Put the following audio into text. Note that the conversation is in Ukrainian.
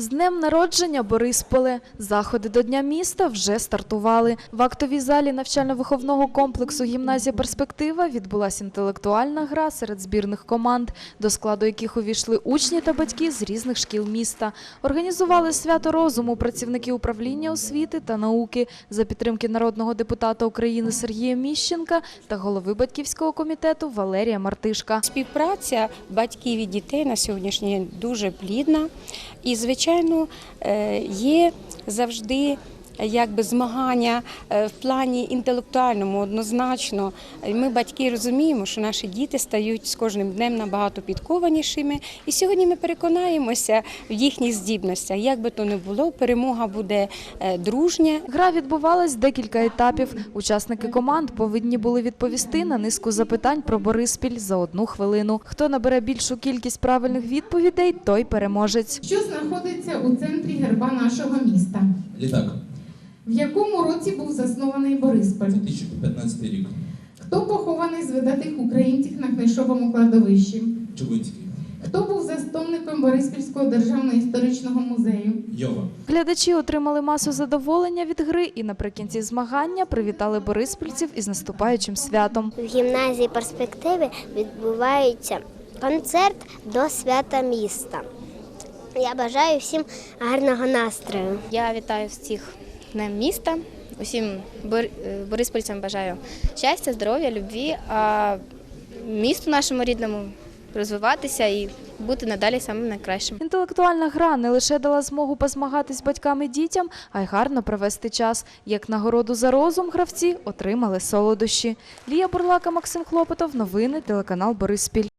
З днем народження Борисполе. Заходи до Дня міста вже стартували. В актовій залі навчально-виховного комплексу гімназія Перспектива відбулася інтелектуальна гра серед збірних команд, до складу яких увійшли учні та батьки з різних шкіл міста. Організували свято розуму працівники управління освіти та науки за підтримки народного депутата України Сергія Міщенка та голови батьківського комітету Валерія Мартишка. Співпраця батьків і дітей на сьогоднішній день дуже плідна. І, звичайно, е, є завжди якби змагання е, в плані інтелектуальному однозначно. Ми, батьки, розуміємо, що наші діти стають з кожним днем набагато підкованішими. І сьогодні ми переконаємося в їхніх здібностях. Як би то не було, перемога буде е, дружня, Гра відбувалась декілька етапів. Учасники команд повинні були відповісти на низку запитань про Бориспіль за одну хвилину. Хто набере більшу кількість правильних відповідей, той переможець. Що знаходиться у центрі герба нашого міста? Літак, В якому році був заснований Борисполь? 2015 рік. Хто похований з видатих українців на книжовому кладовищі? Чугунський. Хто був засновником Бориспільського державного історичного музею? Йова. Глядачі отримали масу задоволення від гри і наприкінці змагання привітали бориспільців із наступаючим святом. В гімназії перспективи відбувається концерт до свята міста. Я бажаю всім гарного настрою. Я вітаю всіх днем міста. Усім е, бориспольцям бажаю щастя, здоров'я, любві, а місту нашому рідному розвиватися і бути надалі самим найкращим. Інтелектуальна гра не лише дала змогу позмагатись батьками і дітям, а й гарно провести час. Як нагороду за розум гравці отримали солодощі. Лія Бурлака, Максим Хлопотов. Новини телеканал Бориспіль.